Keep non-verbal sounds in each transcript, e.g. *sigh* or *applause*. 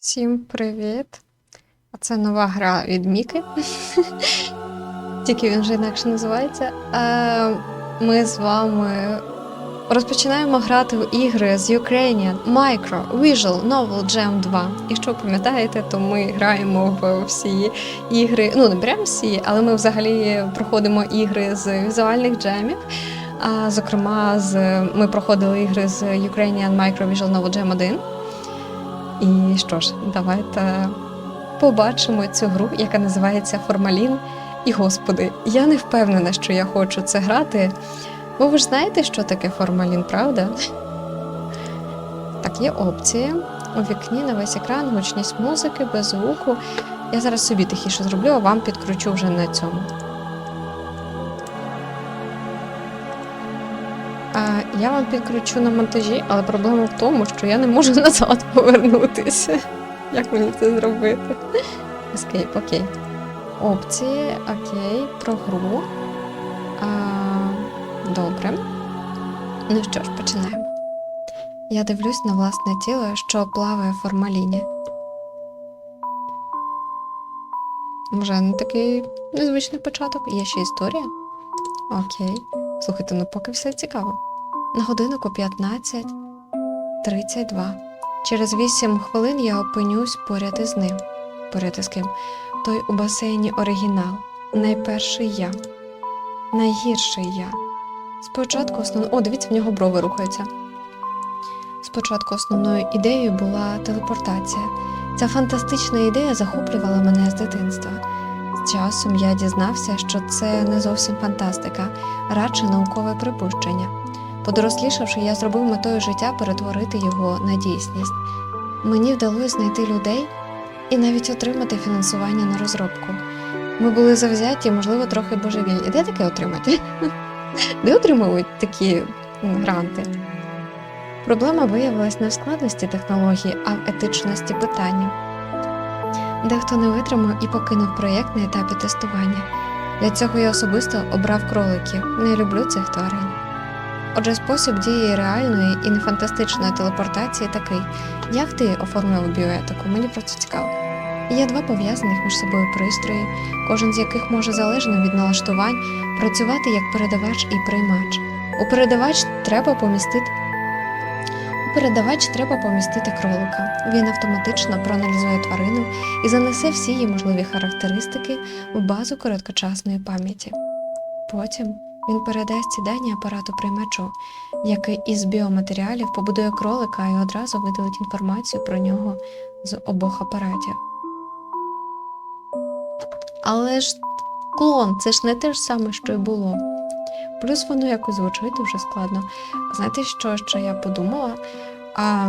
Всім привіт! А це нова гра від Міки. *laughs* Тільки він вже інакше називається. Ми з вами розпочинаємо грати в ігри з Ukrainian Micro Visual Novel Jam 2. Якщо ви пам'ятаєте, то ми граємо в всі ігри. Ну, не прямо всі, але ми взагалі проходимо ігри з візуальних джемів. А, зокрема, з, ми проходили ігри з Ukrainian Micro Visual Novel Jam 1. І що ж, давайте побачимо цю гру, яка називається Формалін. І господи, я не впевнена, що я хочу це грати. Бо ви ж знаєте, що таке формалін, правда? Так, є опції. У вікні на весь екран, гучність музики, без звуку. Я зараз собі тихіше зроблю, а вам підкручу вже на цьому. Я вам підкручу на монтажі, але проблема в тому, що я не можу *laughs* назад повернутися. Як мені це зробити? Escape, окей. Опції, окей, про гру. А, добре. Ну що ж, починаємо. Я дивлюсь на власне тіло, що плаває в формаліні. Вже не такий незвичний початок. Є ще історія. Окей. Слухайте, ну поки все цікаво. На годиннику 15.32. Через 8 хвилин я опинюсь поряд із ним. Поряд із ким? Той у басейні оригінал. Найперший я. Найгірший я. Спочатку основно. О, дивіться, в нього брови рухаються. Спочатку основною ідеєю була телепортація. Ця фантастична ідея захоплювала мене з дитинства. З часом я дізнався, що це не зовсім фантастика, радше наукове припущення. Подорослішавши, я зробив метою життя перетворити його на дійсність. Мені вдалося знайти людей і навіть отримати фінансування на розробку. Ми були завзяті, можливо, трохи божевільні. Де таке отримати? *laughs* Де отримують такі гранти? Проблема виявилась не в складності технології, а в етичності питання. Дехто не витримав і покинув проєкт на етапі тестування. Для цього я особисто обрав кроликів. Не люблю цих тварин. Отже, спосіб дії реальної і не фантастичної телепортації такий: як ти оформив біоетику? Мені просто цікаво. Є два пов'язаних між собою пристрої, кожен з яких може залежно від налаштувань працювати як передавач і приймач. У передавач треба помістити. Передавач треба помістити кролика. Він автоматично проаналізує тварину і занесе всі її можливі характеристики в базу короткочасної пам'яті. Потім він передасть ці дані апарату приймачу, який із біоматеріалів побудує кролика і одразу видалить інформацію про нього з обох апаратів. Але ж клон, це ж не те ж саме, що й було. Плюс воно якось звучить дуже складно. Знаєте, що, що я подумала? А,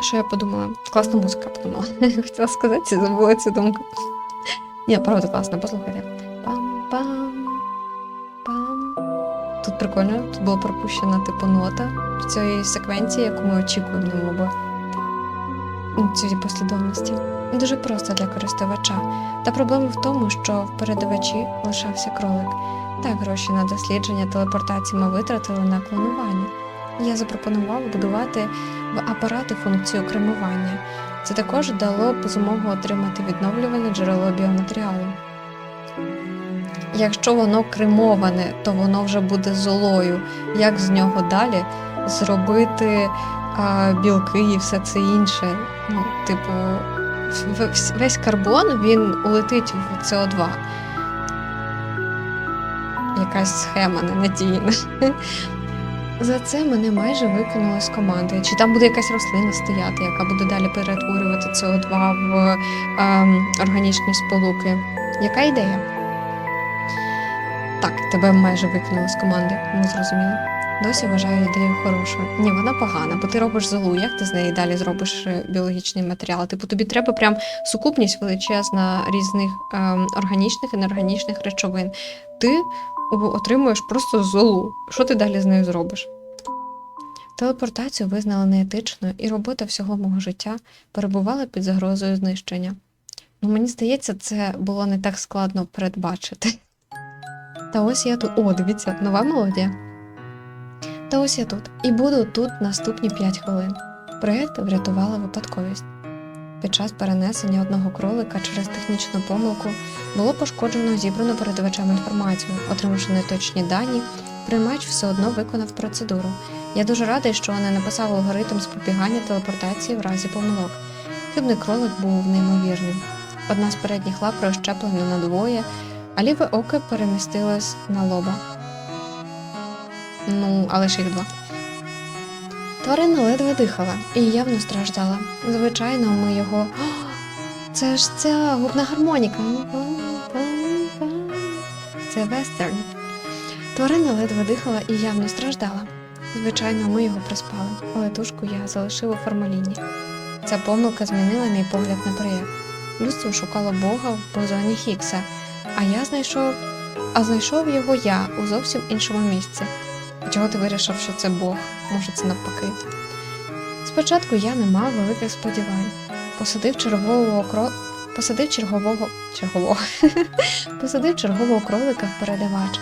що я подумала? Класна музика подумала. *laughs* Хотіла сказати, забула цю думку. Ні, правда класна, послухайте. Пам-пам. Прикольно, тут була пропущена типу нота в цій секвенції, яку ми очікуємо моби. Цієї послідовності. Дуже просто для користувача. Та проблема в тому, що в передавачі лишався кролик. Так, гроші на дослідження телепортації ми витратили на клонування. Я запропонував будувати в апарати функцію кремування. Це також дало б змогу отримати відновлювальне джерело біоматеріалу. Якщо воно кремоване, то воно вже буде золою. Як з нього далі зробити а, білки і все це інше? Ну, типу, весь карбон він улетить в СО2. Якась схема ненадійна. *laughs* За це мене майже викинули з команди. Чи там буде якась рослина стояти, яка буде далі перетворювати СО2 в ем, органічні сполуки? Яка ідея? Так, тебе майже викинули з команди, ми зрозуміли. Досі вважаю ідею хорошою. Ні, вона погана, бо ти робиш золу. Як ти з неї далі зробиш е, біологічний матеріал? Типу, тобі треба прям сукупність величезна різних ем, органічних і неорганічних речовин. Ти отримуєш просто золу. Що ти далі з нею зробиш? Телепортацію визнали неетичною, і робота всього мого життя перебувала під загрозою знищення. Ну, мені здається, це було не так складно передбачити. Та ось я тут. О, дивіться, нова мелодія. Та ось я тут. І буду тут наступні 5 хвилин. Проєкт врятувала випадковість. Під час перенесення одного кролика через технічну помилку було пошкоджено зібрану передавачем інформацію, отримавши неточні дані, приймач все одно виконав процедуру. Я дуже радий, що не написав алгоритм запобігання телепортації в разі помилок. Хибний кролик був неймовірним. Одна з передніх лап розщеплена на двоє, а ліве око перемістилось на лоба. Ну, але ж їх два. Тварина ледве дихала і явно страждала. Звичайно, ми його. Це ж ця губна гармоніка. Це вестерн. Тварина ледве дихала і явно страждала. Звичайно, ми його приспали, але тушку я залишив у формаліні. Ця помилка змінила мій погляд на проєкт. Людство шукало Бога в бозоні Хікса, а я знайшов. А знайшов його я у зовсім іншому місці. Чого ти вирішив, що це Бог? Може, це навпаки. Спочатку я не мав великих сподівань. Посадив чергового кро... Посадив чергового. чергового. *laughs* Посадив чергового кролика в передавач.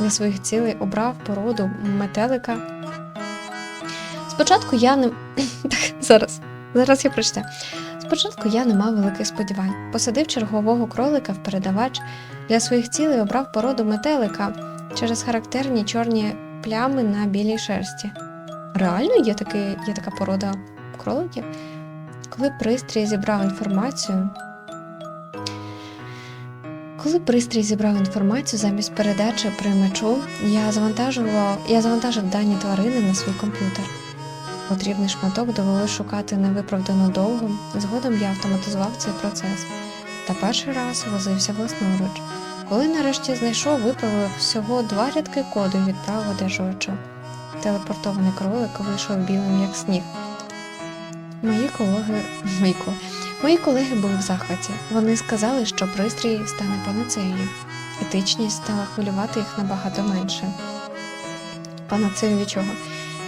Для своїх цілей обрав породу метелика. Спочатку я не. *clears throat* Так, зараз. Зараз я прочитаю. Спочатку я не мав великих сподівань. Посадив чергового кролика в передавач. Для своїх цілей обрав породу метелика через характерні чорні плями на білій шерсті. Реально є, такий, є така порода кроликів? Коли пристрій зібрав інформацію. Коли пристрій зібрав інформацію замість передачі приймачу, я завантажував, я завантажив дані тварини на свій комп'ютер. Потрібний шматок довелося шукати невиправдано довго. Згодом я автоматизував цей процес та перший раз возився власноруч. Коли нарешті знайшов, виправив всього два рядки коду і відправив одержувачу. Телепортований кролик вийшов білим, як сніг. Мої колеги, мої, мої колеги були в захваті. Вони сказали, що пристрій стане панацеєю. Етичність стала хвилювати їх набагато менше. Панацею від чого?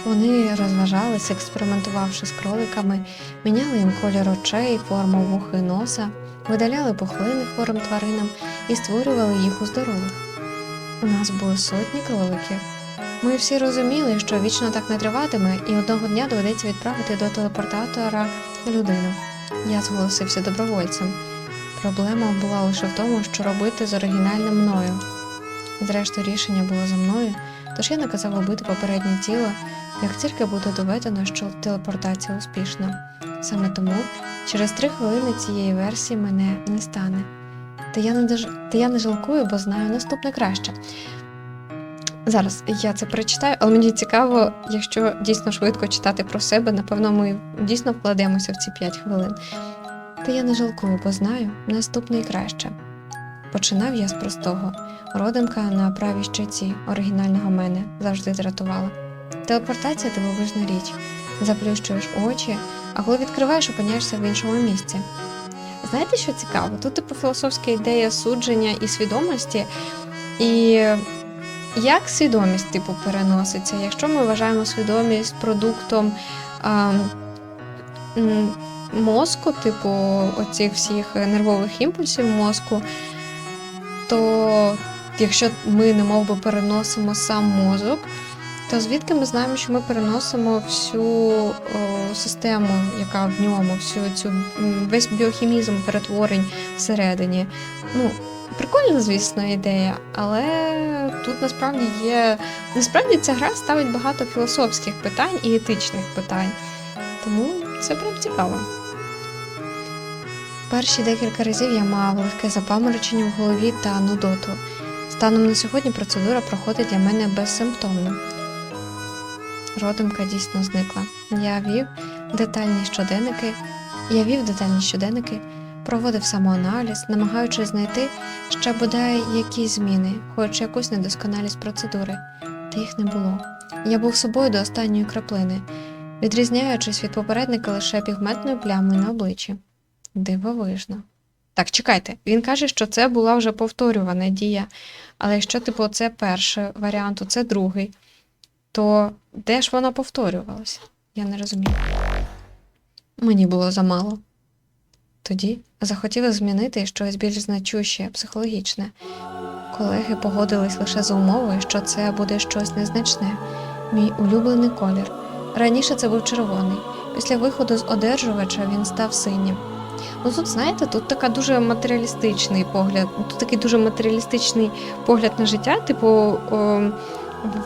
Вони розважалися, експериментувавши з кроликами, міняли їм колір очей, форму вух і носа, видаляли пухлини хворим тваринам і створювали їх у здорових. У нас були сотні кроликів. Ми всі розуміли, що вічно так не триватиме, і одного дня доведеться відправити до телепортатора людину. Я зголосився добровольцем. Проблема була лише в тому, що робити з оригінальним мною. Зрештою, рішення було за мною, тож я наказав убити попереднє тіло, як тільки буде доведено, що телепортація успішна. Саме тому через три хвилини цієї версії мене не стане. Та я не, дож... Та я не жалкую, бо знаю наступне краще. Зараз я це перечитаю, але мені цікаво, якщо дійсно швидко читати про себе, напевно, ми дійсно вкладемося в ці 5 хвилин. Та я не жалкую, бо знаю наступне і краще. Починав я з простого. Родимка на правій щоці оригінального мене завжди дратувала. Телепортація дивовижна річ. Заплющуєш очі, а коли відкриваєш, опиняєшся в іншому місці. Знаєте, що цікаво? Тут типу філософська ідея судження і свідомості, і як свідомість типу переноситься? Якщо ми вважаємо свідомість продуктом а, мозку, типу оцих всіх нервових імпульсів мозку, то якщо ми не мов би переносимо сам мозок, то звідки ми знаємо, що ми переносимо всю о, систему, яка в ньому, всю цю весь біохімізм перетворень всередині? Ну, прикольна, звісно, ідея, але тут насправді є. Насправді ця гра ставить багато філософських питань і етичних питань. Тому це прям цікаво. Перші декілька разів я мав легке запаморочення в голові та нудоту. Станом на сьогодні процедура проходить для мене безсимптомно. Родимка дійсно зникла. Я вів детальні щоденники, я вів детальні щоденники, проводив самоаналіз, намагаючись знайти ще бодай якісь зміни, хоч якусь недосконалість процедури, та їх не було. Я був собою до останньої краплини, відрізняючись від попередника лише пігментною плямою на обличчі. Дивовижно. Так, чекайте, він каже, що це була вже повторювана дія. Але якщо, типу, це перший варіант, то це другий, то де ж вона повторювалася? Я не розумію. Мені було замало. Тоді захотіли змінити щось більш значуще, психологічне. Колеги погодились лише за умовою, що це буде щось незначне. Мій улюблений колір. Раніше це був червоний. Після виходу з одержувача він став синім. Ну тут, знаєте, тут така дуже матеріалістичний погляд, тут такий дуже матеріалістичний погляд на життя, типу. О,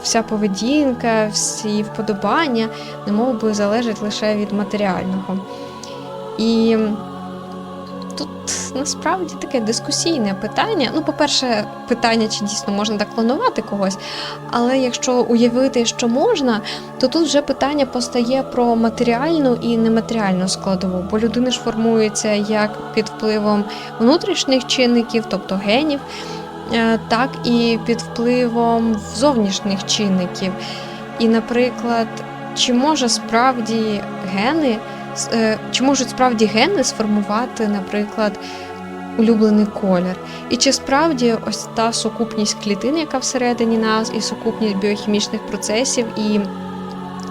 Вся поведінка, всі вподобання, немов би залежать лише від матеріального. І тут насправді таке дискусійне питання. Ну, по-перше, питання, чи дійсно можна так планувати когось. Але якщо уявити, що можна, то тут вже питання постає про матеріальну і нематеріальну складову, бо людина ж формується як під впливом внутрішніх чинників, тобто генів, так і під впливом зовнішніх чинників. І, наприклад, чи може справді гени, е, чи можуть справді гени сформувати, наприклад, улюблений колір? І чи справді ось та сукупність клітин, яка всередині нас, і сукупність біохімічних процесів, і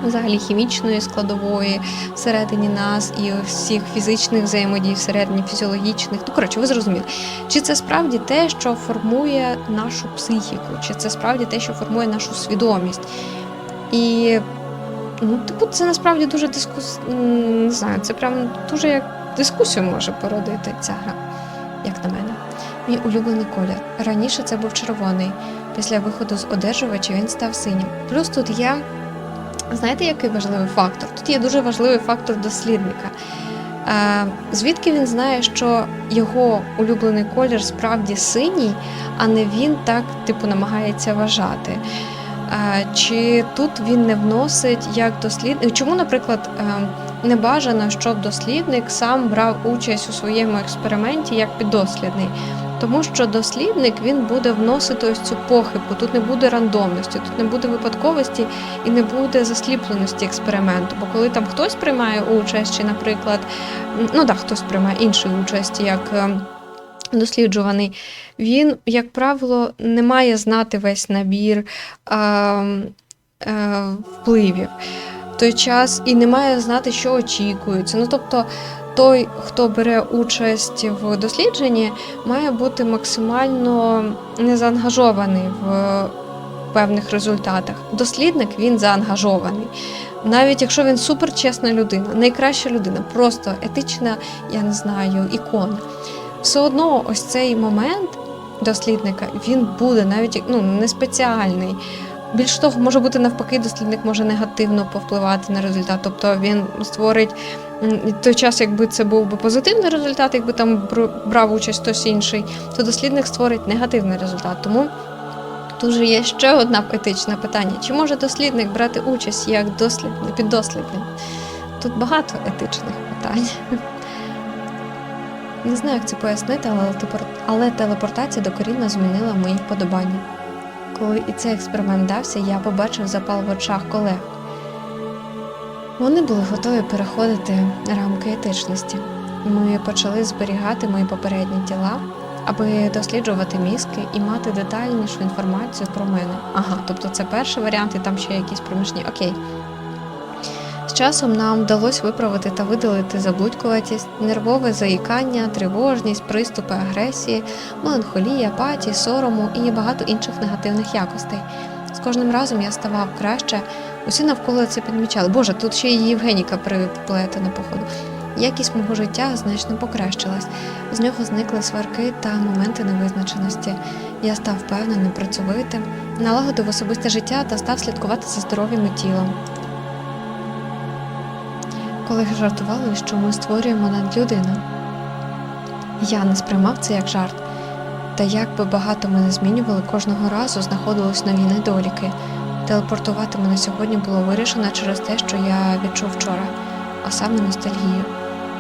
взагалі хімічної складової всередині нас, і всіх фізичних взаємодій всередині фізіологічних. Ну, коротше, ви зрозуміли. Чи це справді те, що формує нашу психіку, чи це справді те, що формує нашу свідомість? І ну, типу, це насправді дуже дискус... не знаю, це прям дуже як дискусію може породити ця гра, як на мене. Мій улюблений колір. Раніше це був червоний. Після виходу з одержувача він став синім. Плюс тут є, знаєте, який важливий фактор? Тут є дуже важливий фактор дослідника. Е, звідки він знає, що його улюблений колір справді синій, а не він так, типу, намагається вважати. Е, Чи тут він не вносить як дослідник? Чому, наприклад, е, не бажано, щоб дослідник сам брав участь у своєму експерименті як піддослідний? Тому що дослідник він буде вносити ось цю похибку. Тут не буде рандомності, тут не буде випадковості і не буде засліпленості експерименту. Бо коли там хтось приймає участь, чи, наприклад, ну да, хтось приймає іншу участь, як е, досліджуваний, він, як правило, не має знати весь набір е, е, впливів той час і не має знати, що очікується. Ну тобто, той, хто бере участь в дослідженні, має бути максимально незаангажований в певних результатах. Дослідник він заангажований. Навіть якщо він суперчесна людина, найкраща людина, просто етична, я не знаю, ікона. Все одно ось цей момент дослідника він буде навіть ну, не спеціальний. Більш того, може бути навпаки, дослідник може негативно повпливати на результат. Тобто він створить м, той час, якби це був би позитивний результат, якби там брав участь хтось інший, то дослідник створить негативний результат. Тому тут же є ще одне етичне питання: чи може дослідник брати участь як дослідник, піддослідник? Тут багато етичних питань. *laughs* Не знаю, як це пояснити, але телепортація докорінно змінила мої вподобання. Коли і цей експеримент дався, я побачив запал в очах колег. Вони були готові переходити рамки етичності. Ми почали зберігати мої попередні тіла, аби досліджувати мізки і мати детальнішу інформацію про мене. Ага, тобто це перший варіант, і там ще якісь проміжні. Окей. З часом нам вдалося виправити та видалити заблудькуватість, нервове заїкання, тривожність, приступи агресії, меланхолії, апатії, сорому і багато інших негативних якостей. З кожним разом я ставав краще, усі навколо це підмічали. Боже, тут ще й Євгеніка приплетена, походу. Якість мого життя значно покращилась. З нього зникли сварки та моменти невизначеності. Я став впевненим, працьовитим, налагодив особисте життя та став слідкувати за здоров'ям і тілом. Колеги жартували, що ми створюємо надлюдину. Я не сприймав це як жарт. Та як би багато ми не змінювали, кожного разу знаходились нові недоліки. Телепортувати мене сьогодні було вирішено через те, що я відчув вчора, а саме ностальгію.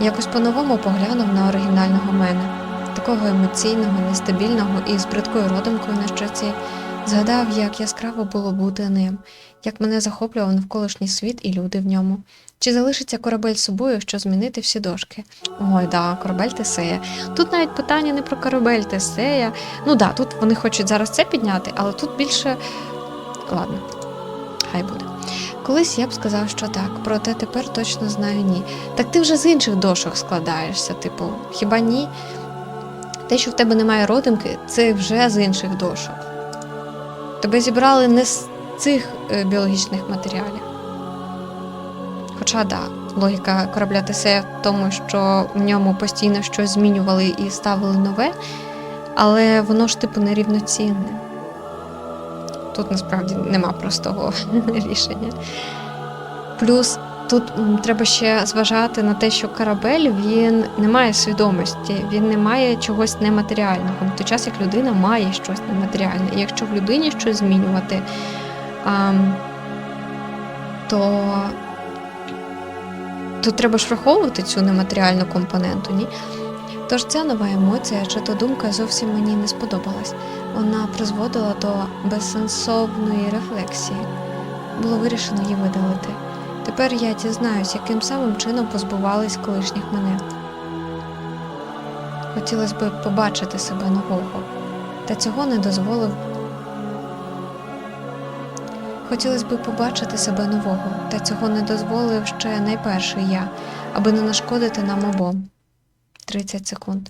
Якось по-новому поглянув на оригінального мене, такого емоційного, нестабільного і з бридкою родинкою на щоці. Згадав, як яскраво було бути ним, як мене захоплював навколишній світ і люди в ньому. Чи залишиться корабель собою, що змінити всі дошки? Ой, да, корабель Тесея. Тут навіть питання не про корабель Тесея. Ну да, тут вони хочуть зараз це підняти, але тут більше. Ладно, хай буде. Колись я б сказав, що так, проте тепер точно знаю ні. Так ти вже з інших дошок складаєшся, типу, хіба ні? Те, що в тебе немає родинки, це вже з інших дошок. Тебе зібрали не з цих е, біологічних матеріалів. Хоча да, логіка корабля Тесея в тому, що в ньому постійно щось змінювали і ставили нове, але воно ж типу нерівноцінне. Тут насправді нема простого *laughs* рішення. Плюс тут треба ще зважати на те, що корабель він не має свідомості, він не має чогось нематеріального, в той час як людина має щось нематеріальне. І якщо в людині щось змінювати, ам, то треба ж враховувати цю нематеріальну компоненту, ні? Тож ця нова емоція чи то думка зовсім мені не сподобалась. Вона призводила до безсенсовної рефлексії. Було вирішено її видалити. Тепер я дізнаюсь, яким самим чином позбувались колишніх мене. Хотілося б побачити себе нового, та цього не дозволив. Хотілося б побачити себе нового, та цього не дозволив ще найперший я, аби не нашкодити нам обом. 30 секунд.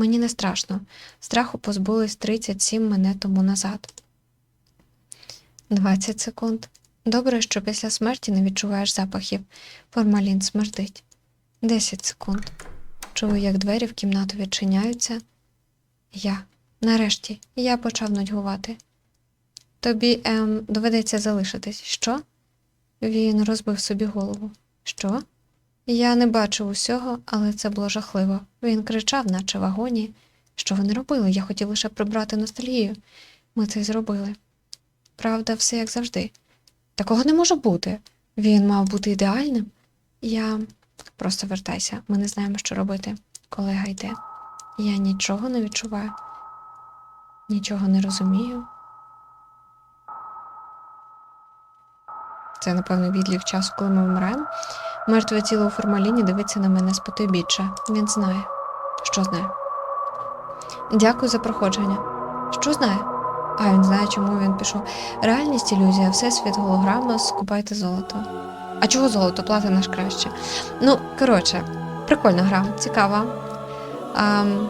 Мені не страшно. Страху позбулись 37 мене тому назад. 20 секунд. Добре, що після смерті не відчуваєш запахів. Формалін смердить. 10 секунд. Чую, як двері в кімнату відчиняються. Я. Нарешті, я почав нудьгувати. Тобі, ем, доведеться залишитись. Що? Він розбив собі голову. Що? Я не бачив усього, але це було жахливо. Він кричав, наче в агонії. Що вони робили? Я хотів лише прибрати ностальгію. Ми це й зробили. Правда, все як завжди. Такого не може бути. Він мав бути ідеальним. Я просто вертайся, ми не знаємо, що робити. Колега йде. Я нічого не відчуваю, нічого не розумію. Це, напевно, відлік часу, коли ми вмираємо. Мертве тіло у формаліні дивиться на мене з потойбіччя. Він знає. Що знає? Дякую за проходження. Що знає? А він знає, чому він пішов. Реальність ілюзія, всесвіт голограма, скупайте золото. А чого золото? Плата наш краще. Ну, коротше, прикольна гра, цікава. Ам,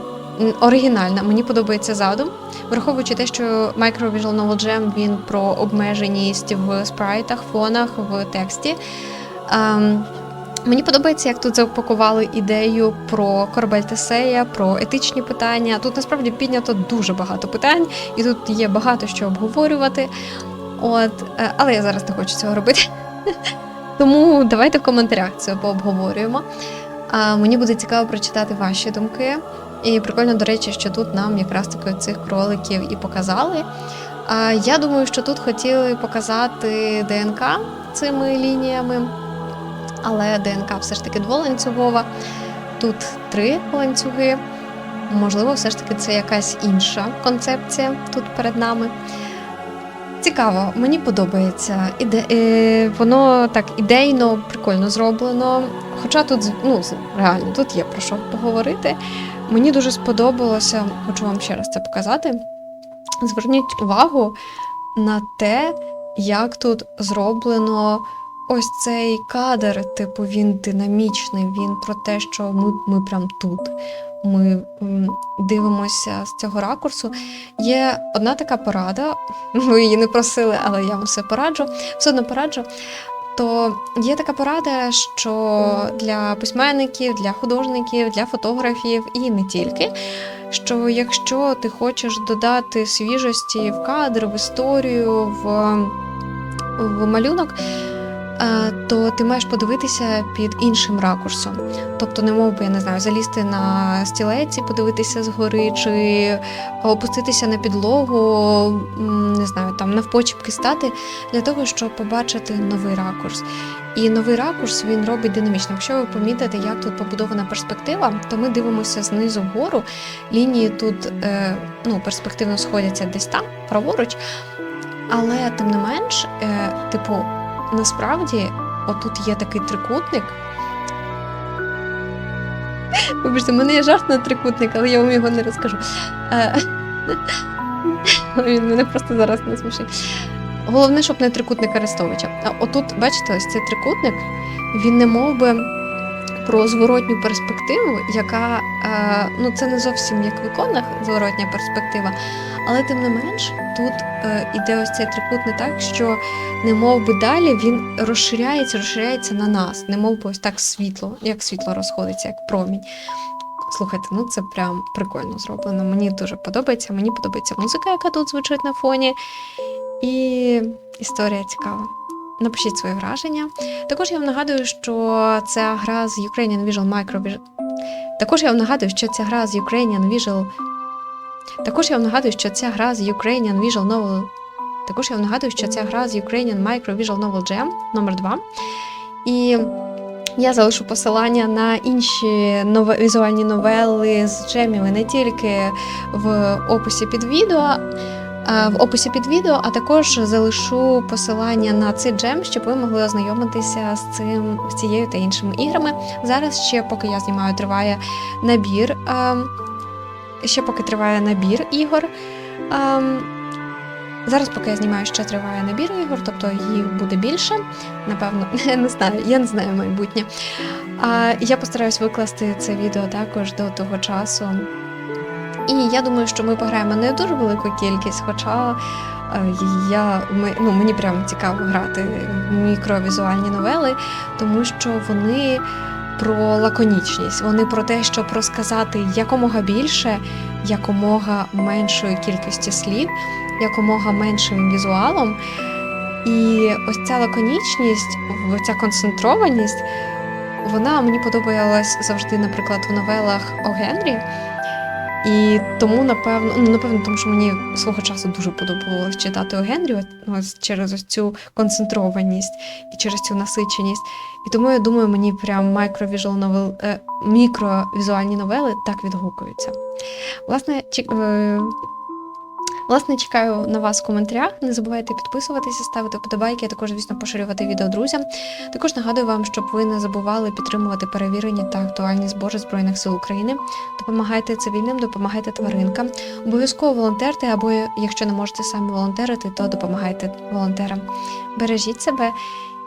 оригінальна, мені подобається задум. Враховуючи те, що Micro Visual Novel Jam він про обмеженість в спрайтах, фонах, в тексті. Ам, Мені подобається, як тут запакували ідею про корабель Тесея, про етичні питання. Тут насправді піднято дуже багато питань, і тут є багато що обговорювати. От, е, але я зараз не хочу цього робити. *laughs* Тому давайте в коментарях це пообговорюємо. А мені буде цікаво прочитати ваші думки. І прикольно, до речі, що тут нам якраз таки цих кроликів і показали. А я думаю, що тут хотіли показати ДНК цими лініями але ДНК все ж таки дволанцюгова. Тут три ланцюги. Можливо, все ж таки це якась інша концепція тут перед нами. Цікаво, мені подобається. Іде... е, Воно так ідейно, прикольно зроблено. Хоча тут ну, реально тут є про що поговорити. Мені дуже сподобалося, хочу вам ще раз це показати. Зверніть увагу на те, як тут зроблено ось цей кадр, типу, він динамічний, він про те, що ми, ми прям тут. Ми дивимося з цього ракурсу. Є одна така порада, *laughs* ви її не просили, але я вам все пораджу, все одно пораджу. То є така порада, що для письменників, для художників, для фотографів і не тільки. Що якщо ти хочеш додати свіжості в кадр, в історію, в, в малюнок, то ти маєш подивитися під іншим ракурсом. Тобто, не мов би, я не знаю, залізти на стілець подивитися згори, чи опуститися на підлогу, не знаю, там навпочіпки стати для того, щоб побачити новий ракурс. І новий ракурс він робить динамічним. Якщо ви помітите, як тут побудована перспектива, то ми дивимося знизу вгору. Лінії тут е, ну, перспективно сходяться десь там, праворуч. Але тим не менш, е, типу, насправді, отут є такий трикутник. Вибачте, в мене є жарт на трикутник, але я вам його не розкажу. Е, *laughs* Він мене просто зараз не смішить. Головне, щоб не трикутник Арестовича. А отут, бачите, ось цей трикутник, він не мов би про зворотню перспективу, яка е, ну це не зовсім як в іконах зворотня перспектива, але тим не менш тут е, іде ось цей трикутний так, що не мов би далі він розширяється, розширяється на нас, не мов би ось так світло, як світло розходиться, як промінь. Слухайте, ну це прям прикольно зроблено. Мені дуже подобається. Мені подобається музика, яка тут звучить на фоні. І історія цікава. Напишіть свої враження. Також я вам нагадую, що ця гра з Ukrainian Visual Micro Також я вам нагадую, що ця гра з Ukrainian Visual. Також я вам нагадую, що ця гра з Ukrainian Visual Novel. Також я вам нагадую, що ця гра з Ukrainian Micro Visual Novel Jam номер 2 І я залишу посилання на інші нове, візуальні новели з джемів не тільки в описі під відео. В описі під відео, а також залишу посилання на цей джем, щоб ви могли ознайомитися з цим з цією та іншими іграми. Зараз ще, поки я знімаю, триває набір. Ще поки триває набір ігор. ем, Зараз, поки я знімаю, ще триває набір ігор, тобто їх буде більше. Напевно, *laughs* не знаю, я не знаю майбутнє. А я постараюсь викласти це відео також до того часу. І я думаю, що ми пограємо не дуже велику кількість, хоча е, я, ну, мені прямо цікаво грати мікровізуальні новели, тому що вони про лаконічність, вони про те, щоб розказати якомога більше, якомога меншої кількості слів, якомога меншим візуалом. І ось ця лаконічність, ця концентрованість, вона мені подобалась завжди, наприклад, в новелах О Генрі. І тому, напевно, ну напевно, тому що мені свого часу дуже подобалось читати у Генрі ну, ось через ось цю концентрованість і через цю насиченість. І тому я думаю, мені прям новел, е, мікровізуальні новели так відгукуються. Власне, чек- е, Власне, чекаю на вас в коментарях. Не забувайте підписуватися, ставити вподобайки, а також, звісно, поширювати відео друзям. Також нагадую вам, щоб ви не забували підтримувати перевірені та актуальні збори Збройних сил України. Допомагайте цивільним, допомагайте тваринкам. Обов'язково волонтерте, або якщо не можете самі волонтерити, то допомагайте волонтерам. Бережіть себе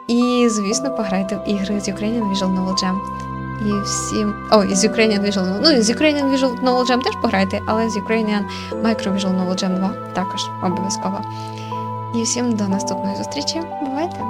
і, звісно, пограйте в ігри з Ukrainian Visual Novel Jam. І всім. О, і з Ukrainian Visual Novel. Ну, і з Ukrainian Visual Knowledge Jam теж пограйте, але з Ukrainian Micro Visual Knowledge Jam 2 також обов'язково. І всім до наступної зустрічі. Бувайте!